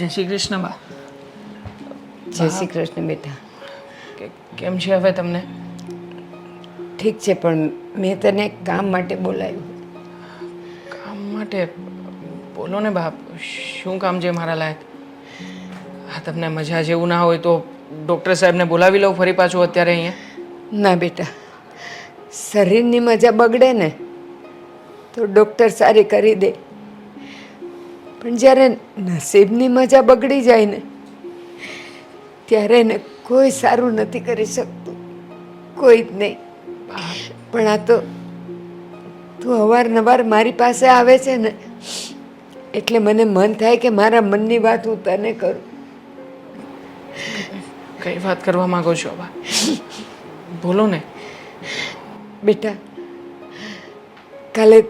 જય શ્રી કૃષ્ણ બા. જય શ્રી કૃષ્ણ બેટા. કેમ છે હવે તમને? ઠીક છે પણ મેં તને કામ માટે બોલાવ્યું. કામ માટે? બોલો ને બાપ શું કામ છે મારા લાયક? હા તમને મજા જેવું ના હોય તો ડૉક્ટર સાહેબને બોલાવી લઉં ફરી પાછું અત્યારે અહીંયા? ના બેટા શરીરની મજા બગડે ને તો ડૉક્ટર સારી કરી દે. પણ જ્યારે નસીબની મજા બગડી જાય ને ત્યારે એને કોઈ સારું નથી કરી શકતું. કોઈ જ નહીં. પણ આ તો તું અવારનવાર મારી પાસે આવે છે ને એટલે મને મન થાય કે મારા મનની વાત હું તને કરું. કઈ વાત કરવા માંગો છો બા બોલો ને. બેટા કાલે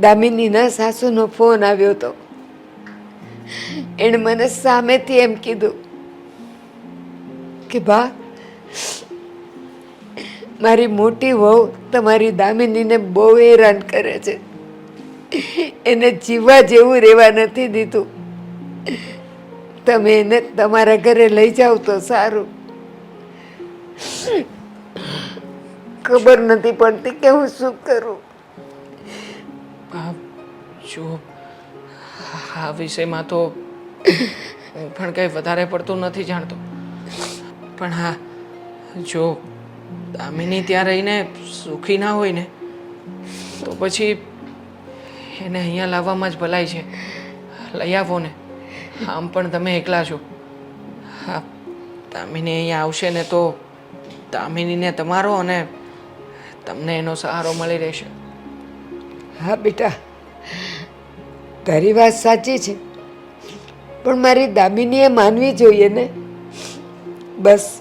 દામિનીના સાસુનો ફોન આવ્યો હતો એણે મને સામેથી એમ કીધું કે, બા, મારી મોટી વહુ તમારી દામિનીને બહુ હેરાન કરે છે. એને જીવવા જેવું રહેવા નથી દીધું. તમે એને તમારા ઘરે લઈ જાઓ તો સારું. ખબર નથી પડતી કે હું શું કરું. જો આ વિષયમાં તો હું પણ કંઈ વધારે પડતું નથી જાણતો. પણ હા, જો દામિની ત્યાં રહીને સુખી ના હોય ને, તો પછી એને અહીંયા લાવવામાં જ ભલાઈ છે. લઈ આવો ને. આમ પણ તમે એકલા છો. હા, દામિની અહીંયા આવશે ને તો દામિનીને તમારો અને તમને એનો સહારો મળી રહેશે. હા, બેટા. તારી વાત સાચી છે. પણ મારી દામિનીએ માનવી જોઈએ ને. બસ,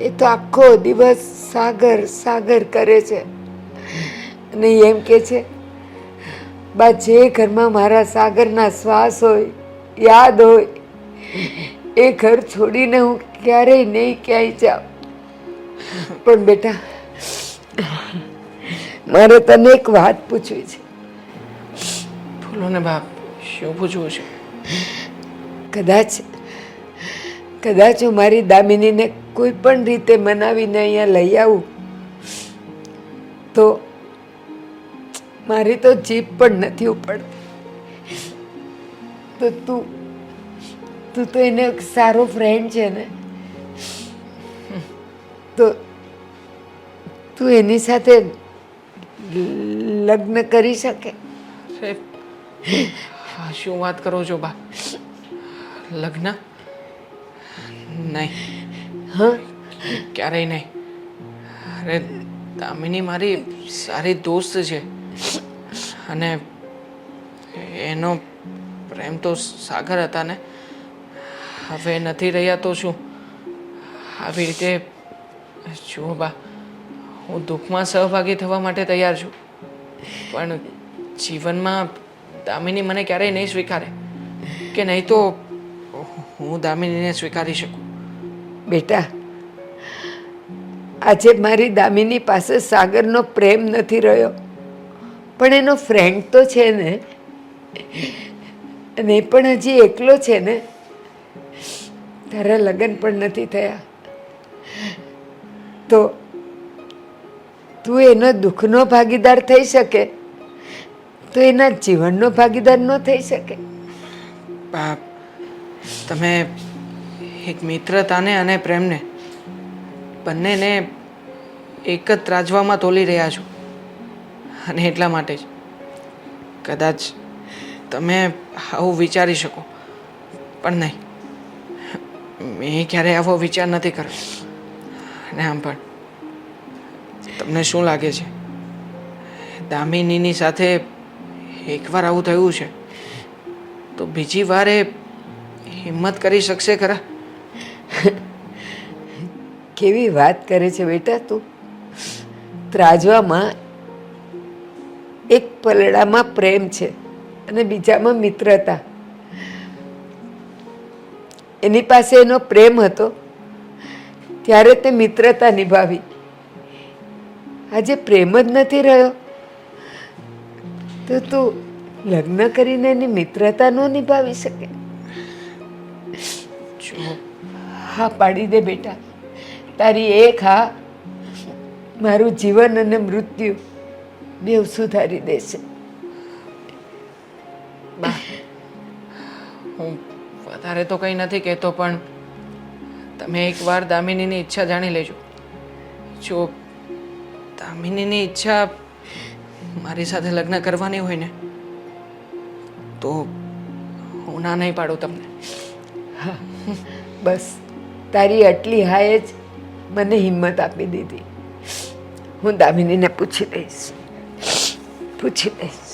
એ તો આખો દિવસ સાગર સાગર કરે છે. અને એમ કે છે, બા, જે ઘરમાં મારા સાગરના શ્વાસ હોય, યાદ હોય, એ ઘર છોડીને હું ક્યારેય નહીં ક્યાંય જાઉં. પણ બેટા, મારે તને એક વાત પૂછવી છે. બોલો ને બાપ શું પૂછવું છે? કદાચ કદાચ હું મારી દામિનીને કોઈ પણ રીતે મનાવીને અહીંયા લઈ આવું તો મારી તો જીભ પણ નથી ઉપડતી તો તું તું તો એને સારો ફ્રેન્ડ છે ને. તો તું એની સાથે લગ્ન કરી શકે. શું વાત કરો છો બા? લગ્ન? નહીં. હા? ક્યારેય નહીં. અરે દામિની મારી સારી દોસ્ત છે. અને એનો પ્રેમ તો સાગર હતા ને. હવે નથી રહ્યા તો શું? આવી રીતે જુઓ બા. હું દુઃખમાં સહભાગી થવા માટે તૈયાર છું. પણ જીવનમાં દામિની મને ક્યારેય નહીં સ્વીકારે. કે નહીં તો હું દામિનીને સ્વીકારી શકું. બેટા, આજે મારી દામિની પાસે સાગરનો પ્રેમ નથી રહ્યો. પણ એનો ફ્રેન્ડ તો છે ને. અને પણ હજી એકલો છે ને. તારા લગ્ન પણ નથી થયા. તો તું એનો દુઃખનો ભાગીદાર થઈ શકે. તો એના જીવનનો ભાગીદાર ન થઈ શકે. બાપ, તમે એક મિત્રતાને અને પ્રેમને બંનેને એક જ ત્રાજવામાં તોલી રહ્યા છો. અને એટલા માટે જ. કદાચ તમે આવું વિચારી શકો, પણ નહીં. મેં ક્યારેય આવો વિચાર નથી કર્યો. અને આમ પણ, તમને શું લાગે છે? દામિનીની સાથે એકવાર આવું થયું છે, તો બીજી વાર એ હિંમત કરી શકશે ખરા? કેવી વાત કરે છે બેટા તું? ત્રાજવામાં એક પલડામાં પ્રેમ છે અને બીજામાં મિત્રતા. એની પાસે એનો પ્રેમ હતો, ત્યારે તે મિત્રતા નિભાવી. આજે પ્રેમ જ નથી રહ્યો. તો તું લગ્ન કરીને એની મિત્રતા ન નિભાવી શકે. જો, હા પાડી દે બેટા. તારી એક હા મારું જીવન અને મૃત્યુ બેવ સુધારી દેશે. હું વધારે તો કંઈ નથી કહેતો, પણ તમે એકવાર દામિનીની ઈચ્છા જાણી લેજો. જો દામિનીની ઈચ્છા મારી સાથે લગ્ન કરવાની હોય ને, તો હું ના નહીં પાડું તમને. બસ, તારી આટલી હાએ જ મને હિંમત આપી દીધી. હું દામિનીને પૂછી દઈશ. પૂછી દઈશ.